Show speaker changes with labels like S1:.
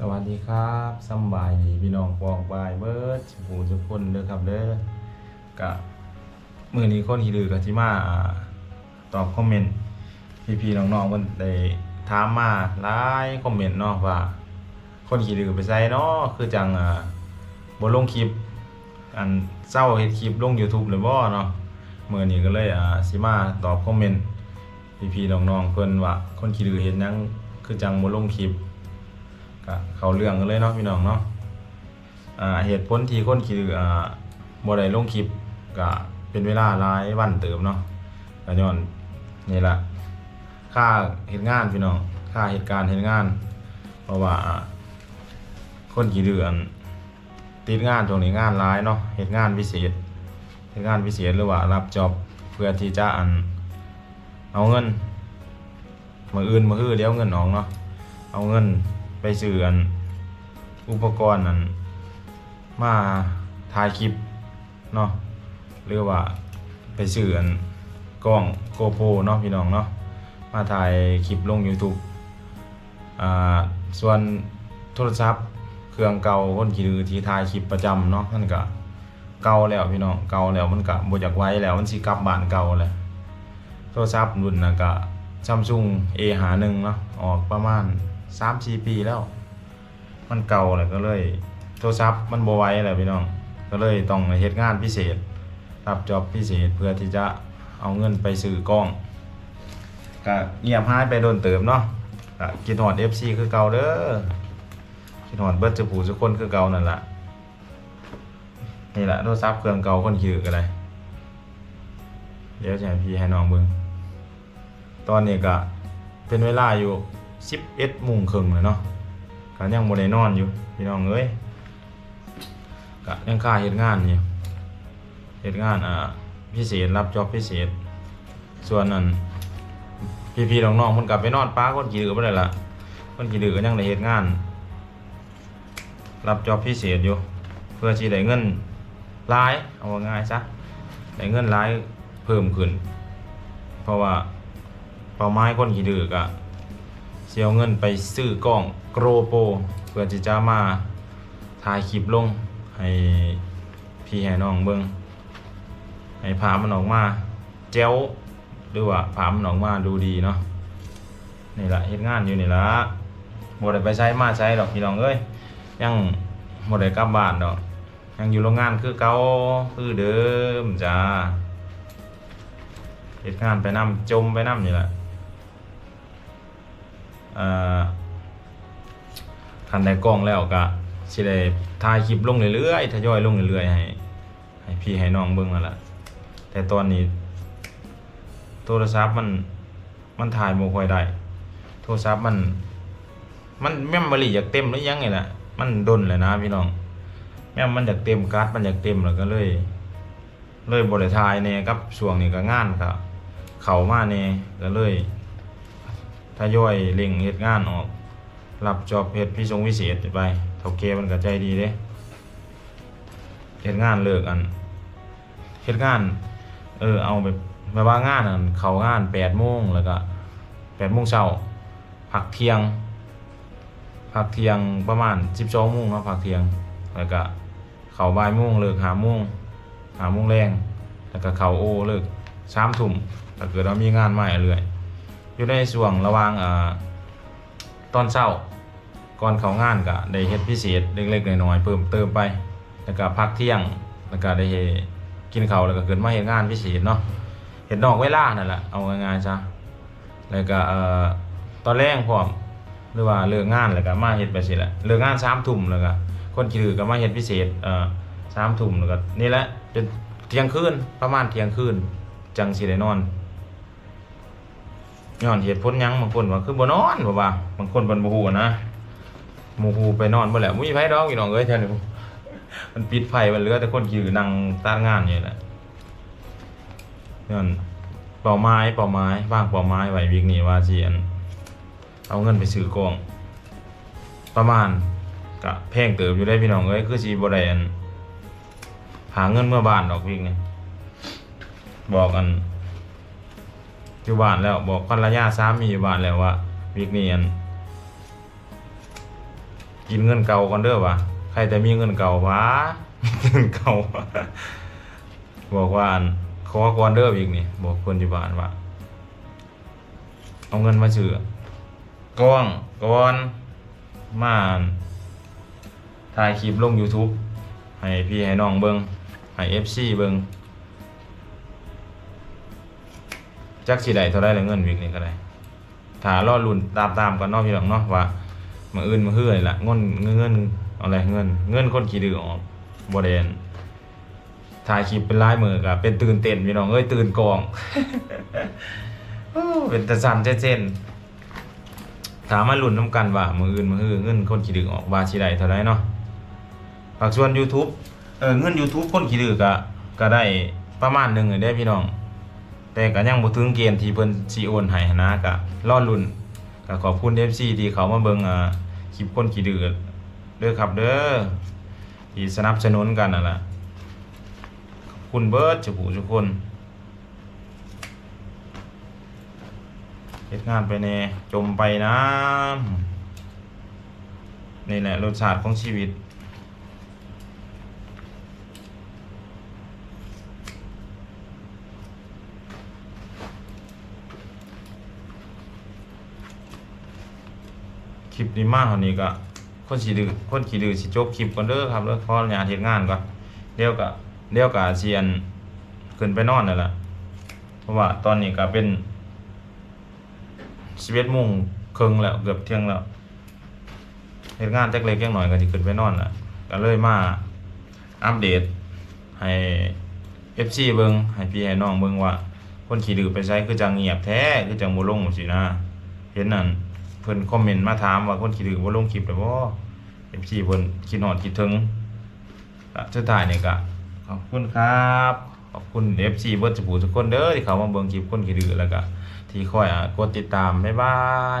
S1: สวัสดีครับสบายดีพี่น้องปองบายเบิร์ดสุภูทุกคนเด้อครับเด้อกะมือนี้คนที่ดือกับที่มาตอบคอมเมนต์พี่ๆน้องๆมันได้ถามมาหลายคอมเมนต์เนาะว่า คนขี่ดือไปใส่เนาะคือจังอ่าบ่ลงคลิป อันเศร้าเฮ็ดคลิปลง YouTube เลยบ่เนาะมื้อนี้ก็เลยอ่าสิมาตอบคอมเมนต์พี่ๆน้องๆเพิ่นว่าคนขี่ดือเฮ็ดหยังคือจังบ่ลงคลิป ก็เขาเรื่องกันเลยเนาะพี่น้องเนาะอ่าเหตุผลที่คนคิดอ่าบ่ได้ลงคลิปก็เป็นเวลาหลายวันเติมเนาะก็ย้อนนี่ละค่าเฮ็ดงานพี่น้องค่าเหตุการณ์เฮ็ดงาน เพราะว่าคนกี่เดือนติดงานช่วงนี้งานหลายเนาะเฮ็ดงานพิเศษเฮ็ดงานพิเศษหรือว่ารับจ็อบเพื่อที่จะอันเอาเงินมืออื่นมือฮื้อเดี๋ยวเงินออกเนาะเอาเงิน ซื้ออันอุปกรณ์นั้นมาถ่ายคลิปเนาะหรือว่าไปซื้ออันกล้อง GoPro เนาะพี่น้องเนาะมาถ่ายคลิปลง YouTube อ่าส่วนโทรศัพท์เครื่องเก่าคนขี่ดือที่ถ่ายคลิปประจำเนาะมันก็เก่าแล้วพี่น้องเก่าแล้วมันก็บ่อยากไว้แล้วมันสิกลับบ้านเก่าแล้วโทรศัพท์รุ่นน่ะก็ Samsung A51 เนาะออกประมาณ 3-4ปีแล้ว มันเก่าแล้วก็เลยโทรศัพท์มันบ่ไหวแล้วพี่น้อง ก็เลยต้องเฮ็ดงานพิเศษรับจอบพิเศษเพื่อที่จะเอาเงินไปซื้อกล้องก็เงียบหายไปโดนเติมเนาะก็คิดฮอด FC คือเก่าเด้อคิดฮอดเบิร์ดจะผู้ทุคนคือเก่านั่นละนี่แหละโทรศัพท์เครื่องเก่าคนขี่ก็ได้เดี๋ยวจะพี่ให้น้องเบิ่งตอนนี้ก็เป็นเวลาอยู่ 11โมงครึ่งแล้วเนาะก็ยังบ่ได้นอนอยู่พี่น้องเอ้ยก็ยังค่าเฮ็ดงานอยู่เฮ็ดงานอ่าพิเศษรับจ็อบพิเศษ ส่วนนั้นพี่ๆน้องๆเพิ่นกลับไปนอนป้าคนกี่ดื้อบ่ได้ละคนกี่ดื้อก็ยังได้เฮ็ดงาน รับจ็อบพิเศษอยู่ เพื่อสิได้เงินหลายเอาง่ายซะได้เงินหลายเพิ่มขึ้น เพราะว่าเป้าหมายคนกี่ดื้อก็ เสียเงินไปซื้อกล้องโกรโปรเพื่อที่จะมาถ่ายคลิปลง ให้พี่ให้น้องเบิ่งให้ภามันออกมาแจ๋วหรือว่าภามันออกมาดูดีเนาะนี่ละเฮ็ดงานอยู่นี่ละบ่ได้ไปใช้มาใช้ดอกพี่น้องเอ้ยยังบ่ได้กลับบ้านดอกยังอยู่โรงงานคือเก่าคือเดิมจ้าเฮ็ดงานไปนํจมไปนํนี่แหละ คันได้กล้องแล้วก็สิได้ถ่ายคลิปลงเรื่อยๆทยอยลงเรื่อยๆให้ให้พี่ให้น้องเบิ่งนั่นแหละแต่ตอนนี้ โทรศัพท์มันมันถ่ายบ่ค่อยได้ โทรศัพท์มัน มันแม่มโมรี่อยากเต็มหรือยังไงล่ะ มันดนเลยนะพี่น้อง แม่มันอยากเต็มการ์ดมันอยากเต็มแล้วก็เลย เลยบ่ได้ถ่ายแน่กับช่วงนี้ก็งานก็เข้ามาแน่ก็เลย ทยอยเล็งเฮ็ดงานออกรับจอบเฮ็ดพิทรงพิเศษไปเท่าแกมันก็ใจดีเด้เฮ็ดงานเลิกอันเฮ็ดงานเออเอาแบบแบบว่างานอันเขางาน8โมงแล้วก็8โมงเช้าพักเที่ยงพักเที่ยงประมาณ12โมงเนาะพักเที่ยงแล้วก็เขาบ่ายโมงเลิก5โมง5โมงแรงแล้วก็เขาโอเลิก3ทุ่มถ้าเกิดว่ามีงานใหม่เรื่อย อยู่ในช่วงระหว่างอตอนเช้าก่อนเข้างานก็ได้เฮ็ดพิเศษเล็กๆน้อยๆเพิ่มเติมไป แล้วก็พักเที่ยงแล้วก็ได้กินข้าวแล้วก็ขึ้นมาเฮ็ดงานพิเศษเนาะเฮ็ดนอกเวลานั่นแหละเอาง่ายๆซะแล้วก็เอ่อตอนแรกพร้อมหรือว่าเลิกงานแล้วก็มาเฮ็ดไปสิแหละเลิกงาน3ทุ่มแล้วก็คนขี่ถือก็มาเฮ็ดพิเศษเอ่อ3ทุ่มแล้วก็นี่แหละจนเที่ยงคืนประมาณเที่ยงคืนจังสิได้นอน ย้อนเหตุผลยังบางคนว่าคือบ่นอนบ่ว่าบางคนเพิ่นบ่ฮู้นะหมู่ฮู้ไปนอนบ่แหล้วบ่มีไผดอกพี่น้องเอ้ยแถวนี้มันปิดไฟมันเหลือแต่คนยืนนั่งตางานอยู่แหละย้อนเป้าหมายเป้าหมายวางเป้าหมายไว้วิกนี้ว่าสิอันเอาเงินไปซื้อกล้อง ประมาณก็แพงเติบอยู่ได้พี่น้องเอ้ยคือสิบ่ได้อันหาเงินเมื่อบ้านดอกวิกนี้บอกกัน อยู่บ้านแล้วบอกภรรยาสามีอยู่บ้านแล้วว่าวิกนี้อันกินเงินเก่าก่อนเด้อวะใครแต่มีเงินเก่าวะเงินเก่าบอกว่าอันขอก่อนเด้ออีกนี่บอกคนที่บ้านว่าเอาเงินมาซื้อกล้องก่อนมานถ่ายคลิปลง YouTube ให้พี่ให้น้องเบิงให้ FC เบิง จักสิได้เท่าไรละเงินวิกนี่ก็ได้ถ้ารอลุ้นตามตามกันเนาะพี่น้องเนาะว่ามื้ออื่นมื้อฮื้อนี่ล่ะเงินเงินอะไรเงิน เงินคนขี้ดื้อออกบ่ได้อันถ่ายคลิปเป็นลายมือก็เป็นตื่นเต้นพี่น้องเอ้ยตื่นกองเป็นตะสันเจนถามมาลุ้นน้ำกันว่ามืออื่นมือฮือเงินคนขี้ดื้อออกว่าสิได้เท่าไรเนาะฝากชวน YouTube เออเงิน YouTube คนขี้ดื้อก็ก็ได้ประมาณหนึ่งเลยเด้พี่น้อง แต่ก็ยังบ่ถึงเกณฑ์ที่เพิ่นสิโอนให้หั้นะก็รอลุ้นก็ขอบคุณ FC ที่เขามาเบิ่งอ่าคลิปคนขี้ดื้อเด้อครับเด้อที่สนับสนุนกันนั่นล่ะขอบคุณเบิดทุกผู้ทุกคนเฮ็ดงานไปแน่จมไปน้ำนี่แหละรสชาติของชีวิต คลิปนี้มาเท่านี้ก็คนสิดื้อคนขี้ดื้อสิจบคลิปก่อนเด้อครับเด้อขออนุญาตเฮ็ดงานก่อนเดี๋ยวก็เดี๋ยวก็เสียนขึ้นไปนอนนั่นแหละเพราะว่าตอนนี้ก็เป็นสิบเอ็ดโมงครึ่งแล้วเกือบเที่ยงแล้วเหตุงานจักเล็กจักหน่อยก็สิขึ้นไปนอนละก็เลยมาอัปเดตให้ FC เบิงให้พี่ให้น้องเบิงว่า คนขี้ดื้อไปใช้คือจังเงียบแท้คือจังบ่ลงสินะเห็นนั่น พิ่นคอมเมนต์มาถามว่าคนขี้ดื้อว่าลงคลิปแต่วบ่ FC เพิ่นคิดหอดคิดถึงก็สุดท้ายนี่ก็ขอบคุณครับ ขอบคุณ FC เบิดทุกผู้ทุกคนเด้อที่เข้ามาเบิ่งคลิปคนขี้ดื้อแล้วก็ที่คอยอะกดติดตามบ๊ายบาย